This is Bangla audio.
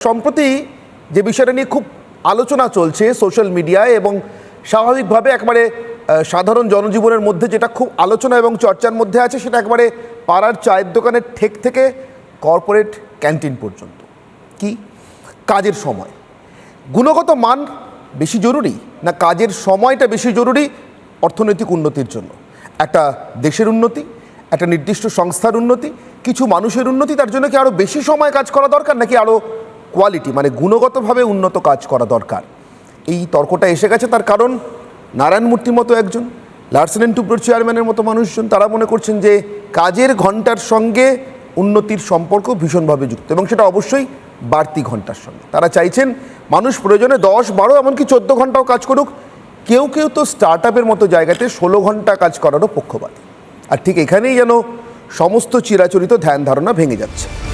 সম্প্রতি যে বিষয়টা নিয়ে খুব আলোচনা চলছে সোশ্যাল মিডিয়ায় এবং স্বাভাবিকভাবে একবারে সাধারণ জনজীবনের মধ্যে যেটা খুব আলোচনা এবং চর্চার মধ্যে আছে সেটা একবারে পাড়ার চায়ের দোকানের ঠেক থেকে কর্পোরেট ক্যান্টিন পর্যন্ত। কি? কাজের সময়। গুণগত মান বেশি জরুরি না কাজের সময়টা বেশি জরুরি অর্থনৈতিক উন্নতির জন্য? একটা দেশের উন্নতি, একটা নির্দিষ্ট সংস্থার উন্নতি, কিছু মানুষের উন্নতি, তার জন্য কি আরও বেশি সময় কাজ করা দরকার নাকি আরও কোয়ালিটি মানে গুণগতভাবে উন্নত কাজ করা দরকার। এই তর্কটা এসে গেছে তার কারণ নারায়ণ মূর্তির মতো একজন, লার্সেন অ্যান্ড টুব্রোর চেয়ারম্যানের মতো মানুষজন, তারা মনে করছেন যে কাজের ঘণ্টার সঙ্গে উন্নতির সম্পর্ক ভীষণভাবে যুক্ত এবং সেটা অবশ্যই বাড়তি ঘণ্টার সঙ্গে। তারা চাইছেন মানুষ প্রয়োজনে দশ, বারো, এমনকি চোদ্দ ঘন্টাও কাজ করুক। কেউ কেউ তো স্টার্ট আপের মতো জায়গাতে ষোলো ঘণ্টা কাজ করারও পক্ষপাতী। আর ঠিক এখানেই যেন সমস্ত চিরাচরিত ধ্যান ধারণা ভেঙে যাচ্ছে।